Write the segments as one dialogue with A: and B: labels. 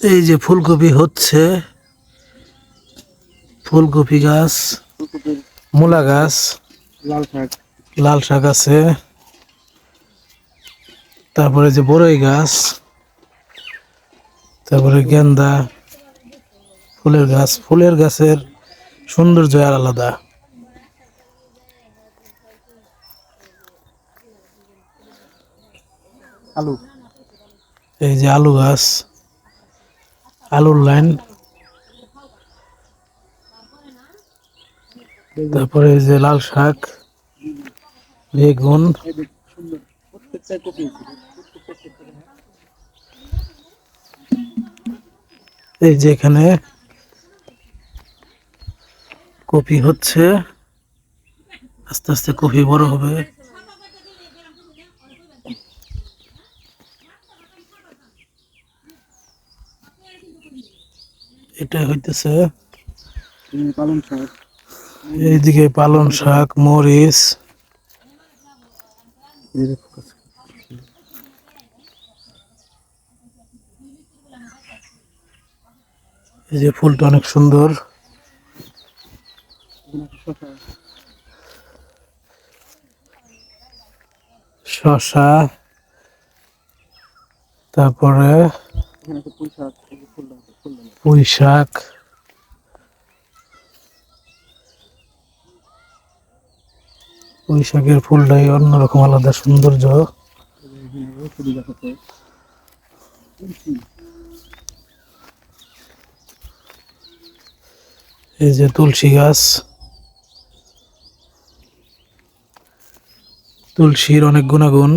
A: এই যে ফুলকপি হচ্ছে ফুলকপি গাছ মূলা গাছ
B: লাল শাক।
A: লাল শাক আছে। তারপরে যে বড়ই গাছ তারপরে গেন্দা ফুলের গাছ ফুলের গাছের সৌন্দর্য আর আলাদা।
B: আলু।
A: এই যে আলু গাছ আলুর লাইন। তারপরে যে লাল শাক, বেগুন।
B: এই
A: যে এখানে কপি হচ্ছে। আস্তে আস্তে কপি বড় হবে। এটা হইতেছে
B: এই পালং শাক।
A: এইদিকে পালন শাক মরিচ।
B: এই যে
A: ফুলটা অনেক সুন্দর।
B: শসা।
A: তারপরে
B: এখানে একটা পুঁই শাক।
A: পুঁই ফুলটাই অন্যরকম আলাদা সৌন্দর্য।
B: এই যে তুলসী
A: গাছ। তুলসীর অনেক গুণাগুণ।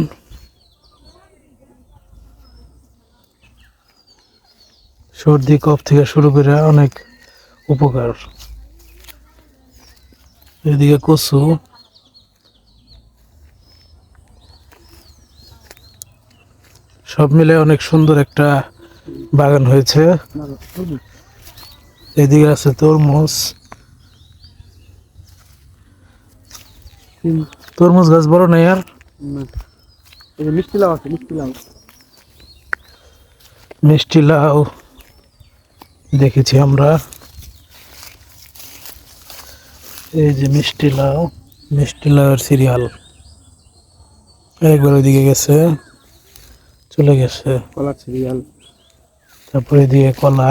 A: সর্দি কফ থেকে শুরু করে অনেক উপকার। এদিকে কচু। সব মিলে অনেক সুন্দর একটা বাগান হয়েছে। এদিকে আছে তরমুজ। তরমুজ গাছ বড় নাই আর
B: মিষ্টি লাউ আছে মিষ্টি লাউ।
A: মিষ্টি লাউ। দেখেছি আমরা। এই যে মিষ্টি লাউ মিষ্টি লাউয়ের সিরিয়াল। একবার ওইদিকে গেছে চলে গেছে।
B: কলা সিরিয়াল।
A: তারপরে এদিকে কলা।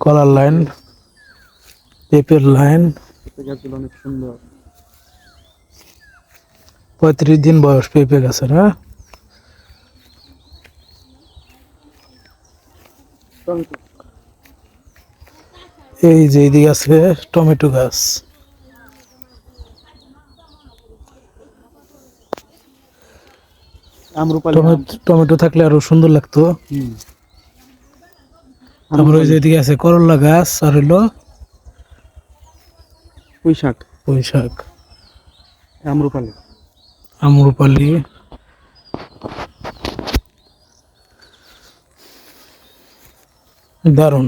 A: কলার লাইন পেঁপের লাইন।
B: অনেক সুন্দর।
A: পঁয়ত্রিশ দিন বয়স পেঁপে গাছের হ্যাঁ?
B: টমেটো
A: এই যে এইদিকে আছে টমেটো গাছ। টমেটো থাকলে আরও সুন্দর লাগতো। তারপরে ওই যে এদিকে আছে করলা গাছ আর হইল
B: পুঁই শাক
A: পুঁই শাক
B: আমরুপালি।
A: আমরুপালি। দারুণ।